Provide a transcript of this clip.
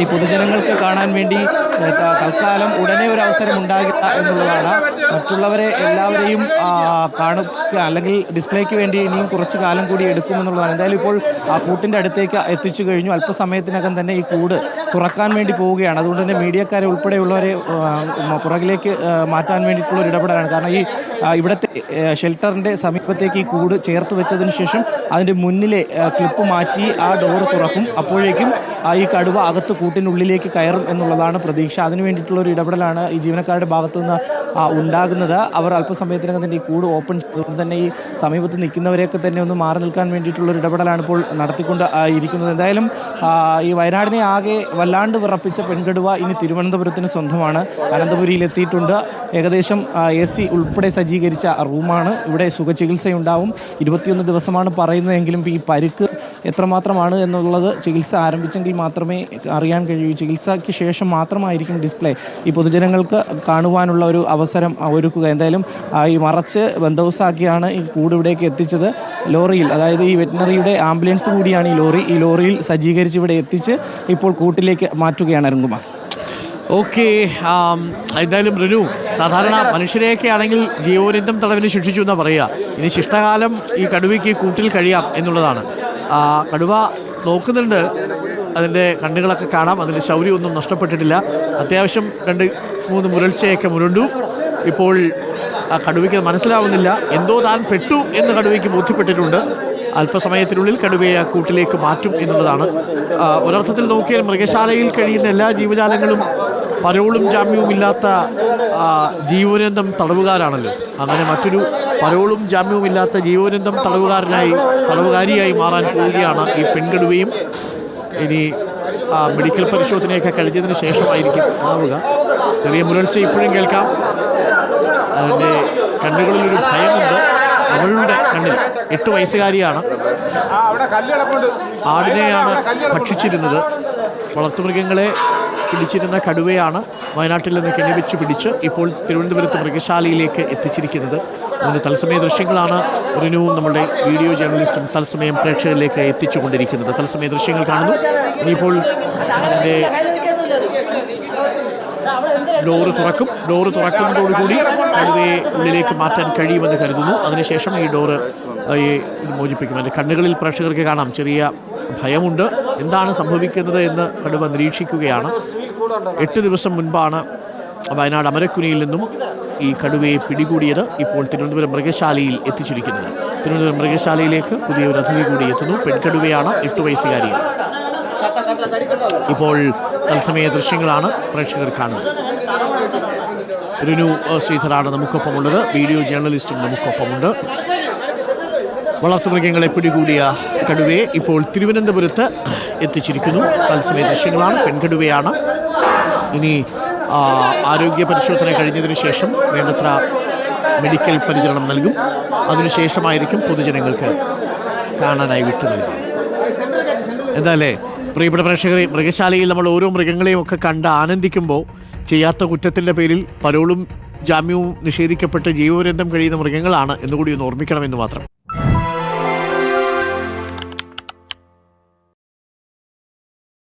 ഈ പൊതുജനങ്ങൾക്ക് കാണാൻ വേണ്ടി തൽക്കാലം ഉടനെ ഒരു അവസരം ഉണ്ടാകില്ല എന്നുള്ളതാണ്. മറ്റുള്ളവരെ എല്ലാവരെയും കാണുക അല്ലെങ്കിൽ ഡിസ്പ്ലേക്ക് വേണ്ടി ഇനിയും കുറച്ച് കാലം കൂടി എടുക്കുമെന്നുള്ളതാണ്. എന്തായാലും ഇപ്പോൾ ആ കൂട്ടിന്റെ അടുത്തേക്ക് എത്തിച്ചു കഴിഞ്ഞു. അല്പസമയത്തിനകം തന്നെ ഈ കൂട് തുറക്കാൻ വേണ്ടി പോവുകയാണ്. അതുകൊണ്ട് തന്നെ മീഡിയക്കാരെ ഉൾപ്പെടെയുള്ളവരെ പുറകിലേക്ക് മാറ്റാൻ വേണ്ടിയിട്ടുള്ള ഒരു ഇടപെടലാണ്. കാരണം ഈ ഇവിടുത്തെ ഷെൽട്ടറിന്റെ സമീപത്തേക്ക് ഈ കൂട് ചേർത്ത് വെച്ചതിന് ശേഷം അതിന്റെ മുന്നിലെ ക്ലിപ്പ് മാറ്റി ആ ഡോർ തുറക്കും. അപ്പോഴേക്കും ഈ കടുവ അകത്ത് കൂട്ടിനുള്ളിലേക്ക് കയറും എന്നുള്ളതാണ് പ്രതീക്ഷ. അതിനു വേണ്ടിയിട്ടുള്ള ഒരു ഇടപെടലാണ് ഈ ജീവനക്കാരുടെ ഭാഗത്തുനിന്ന് ഉണ്ടാകുന്നത്. അവർ അല്പസമയത്തിനകം തന്നെ ഈ കൂട് ഓപ്പൺ ചെയ്തുകൊണ്ട് തന്നെ ഈ സമീപത്ത് നിൽക്കുന്നവരെയൊക്കെ തന്നെ ഒന്ന് മാറി നിൽക്കാൻ വേണ്ടിയിട്ടുള്ള ഒരു ഇടപെടലാണ് ഇപ്പോൾ നടത്തിക്കൊണ്ട് ഇരിക്കുന്നത്. എന്തായാലും ഈ വയനാടിനെ ആകെ വല്ലാണ്ട് വിറപ്പിച്ച പെൺകടുവ ഇനി തിരുവനന്തപുരത്തിന് സ്വന്തമാണ്. അനന്തപുരിയിൽ എത്തിയിട്ടുണ്ട്. ഏകദേശം എ സി ഉൾപ്പെടെ സജ്ജീകരിച്ച റൂമാണ്. ഇവിടെ സുഖചികിത്സയുണ്ടാവും. ഇരുപത്തിയൊന്ന് ദിവസമാണ് പറയുന്നതെങ്കിലും ഈ പരുക്ക് എത്രമാത്രമാണ് എന്നുള്ളത് ചികിത്സ ആരംഭിച്ചെങ്കിൽ മാത്രമേ അറിയാൻ കഴിയൂ. ചികിത്സയ്ക്ക് ശേഷം മാത്രമായിരിക്കും ഡിസ്പ്ലേ. ഈ പൊതുജനങ്ങൾക്ക് കാണുവാനുള്ള ഒരു അവസരം ഒരുക്കുക. എന്തായാലും ഈ മറച്ച് ബന്ദോബസ്താക്കിയാണ് ഈ കൂട് ഇവിടേക്ക് എത്തിച്ചത്. ലോറിയിൽ അതായത് ഈ വെറ്റിനറിയുടെ ആംബുലൻസ് കൂടിയാണ് ഈ ലോറി. ഈ ലോറിയിൽ സജ്ജീകരിച്ച് ഇവിടെ എത്തിച്ച് ഇപ്പോൾ കൂട്ടിലേക്ക് മാറ്റുകയാണ് അരുൺകുമാർ. ഓക്കെ എന്തായാലും റിനു സാധാരണ മനുഷ്യരെയൊക്കെ ആണെങ്കിൽ ജീവപര്യന്തം തടവിന് ശിക്ഷിച്ചു എന്നാണ് പറയുക. ഇനി ശിഷ്ടകാലം ഈ കടുവയ്ക്ക് കൂട്ടിൽ കഴിയാം എന്നുള്ളതാണ്. കടുവ നോക്കുന്നുണ്ട്. അതിന്റെ കണ്ണുകളൊക്കെ കാണാം. അതിന്റെ ശൗര്യമൊന്നും നഷ്ടപ്പെട്ടിട്ടില്ല. അത്യാവശ്യം രണ്ട് മൂന്ന് മുരൾച്ചയൊക്കെ മുരണ്ടു. ഇപ്പോൾ ആ കടുവയ്ക്ക് മനസ്സിലാവുന്നില്ല. എന്തോ താൻ പെട്ടു എന്ന് കടുവയ്ക്ക് ബോധ്യപ്പെട്ടിട്ടുണ്ട്. അല്പസമയത്തിനുള്ളിൽ കടുവയെ ആ കൂട്ടിലേക്ക് മാറ്റും എന്നുള്ളതാണ്. ആ, ഒരർത്ഥത്തിൽ നോക്കിയാൽ മൃഗശാലയിൽ കഴിയുന്ന എല്ലാ ജീവജാലങ്ങളും പരോളും ജാമ്യവും ഇല്ലാത്ത ജീവനന്തം തടവുകാരാണല്ലോ. അങ്ങനെ മറ്റൊരു പരോളും ജാമ്യവും ഇല്ലാത്ത ജീവനന്തം തടവുകാരനായി തടവുകാരിയായി മാറാൻ പോവുകയാണ് ഈ പെൺകടുവയും ഇനി മെഡിക്കൽ പരിശോധനയൊക്കെ കഴിഞ്ഞതിന് ശേഷമായിരിക്കും ആവുക. ചെറിയ മുരൾച്ച ഇപ്പോഴും കേൾക്കാം. അതിന്റെ കണ്ണുകളിലൊരു ഭയമുണ്ട്. അവളുടെ കണ്ണിൽ എട്ട് വയസ്സുകാരിയാണ്. ആടിനെയാണ് ഭക്ഷിച്ചിരുന്നത്. വളർത്തുമൃഗങ്ങളെ പിടിച്ചിരുന്ന കടുവയാണ് വയനാട്ടിൽ നിന്ന് കെണിവെച്ച് പിടിച്ച് ഇപ്പോൾ തിരുവനന്തപുരത്ത് മൃഗശാലയിലേക്ക് എത്തിച്ചിരിക്കുന്നത്. അതിന്റെ തത്സമയ ദൃശ്യങ്ങളാണ് റിനുവും നമ്മുടെ വീഡിയോ ജേർണലിസ്റ്റും തത്സമയം പ്രേക്ഷകരിലേക്ക് എത്തിച്ചുകൊണ്ടിരിക്കുന്നത്. തത്സമയ ദൃശ്യങ്ങൾ കാണുന്നു. ഇനിയിപ്പോൾ അതിന്റെ ഡോറ് തുറക്കും. ഡോറ് തുറക്കുന്നതോടുകൂടി കടുവയെ ഉള്ളിലേക്ക് മാറ്റാൻ കഴിയുമെന്ന് കരുതുന്നു. അതിനുശേഷം ഈ ഡോറ് ഈ മോചിപ്പിക്കും. അതിന്റെ കണ്ണുകളിൽ പ്രേക്ഷകർക്ക് കാണാം. ചെറിയ ഭയമുണ്ട്. എന്താണ് സംഭവിക്കുന്നത് എന്ന് കടുവ നിരീക്ഷിക്കുകയാണ്. എട്ട് ദിവസം മുൻപാണ് വയനാട് അമരക്കുനിയിൽ നിന്നും ഈ കടുവയെ പിടികൂടിയത് ഇപ്പോൾ തിരുവനന്തപുരം മൃഗശാലയിൽ എത്തിച്ചിരിക്കുന്നത്. തിരുവനന്തപുരം മൃഗശാലയിലേക്ക് പുതിയ ഒരു അതിഥി കൂടി എത്തുന്നു. പെൺകടുവയാണ് എട്ട് വയസ്സുകാരി ഇപ്പോൾ തത്സമയ ദൃശ്യങ്ങളാണ് പ്രേക്ഷകർ കാണുന്നത്. രുനു ശ്രീധരാണ് നമുക്കൊപ്പമുള്ളത്. വീഡിയോ ജേർണലിസ്റ്റും നമുക്കൊപ്പമുണ്ട്. വളർത്തുമൃഗങ്ങളെ പിടികൂടിയ കടുവയെ ഇപ്പോൾ തിരുവനന്തപുരത്ത് എത്തിച്ചിരിക്കുന്നു. തത്സമയ ദൃശ്യങ്ങളാണ് പെൺകടുവയാണ്. ഇനി ആരോഗ്യ പരിശോധന കഴിഞ്ഞതിന് ശേഷം വേണ്ടത്ര മെഡിക്കൽ പരിചരണം നൽകും. അതിനുശേഷമായിരിക്കും പൊതുജനങ്ങൾക്ക് കാണാനായി വിട്ടു നൽകുക. എന്തായാലേ പ്രിയപ്പെട്ട പ്രേക്ഷകരെ മൃഗശാലയിൽ നമ്മൾ ഓരോ മൃഗങ്ങളെയും ഒക്കെ കണ്ട് ആനന്ദിക്കുമ്പോൾ ചെയ്യാത്ത കുറ്റത്തിന്റെ പേരിൽ പരോളും ജാമ്യവും നിഷേധിക്കപ്പെട്ട് ജീവപര്യന്തം കഴിയുന്ന മൃഗങ്ങളാണ് എന്നുകൂടി ഒന്ന് ഓർമ്മിക്കണമെന്ന് മാത്രം.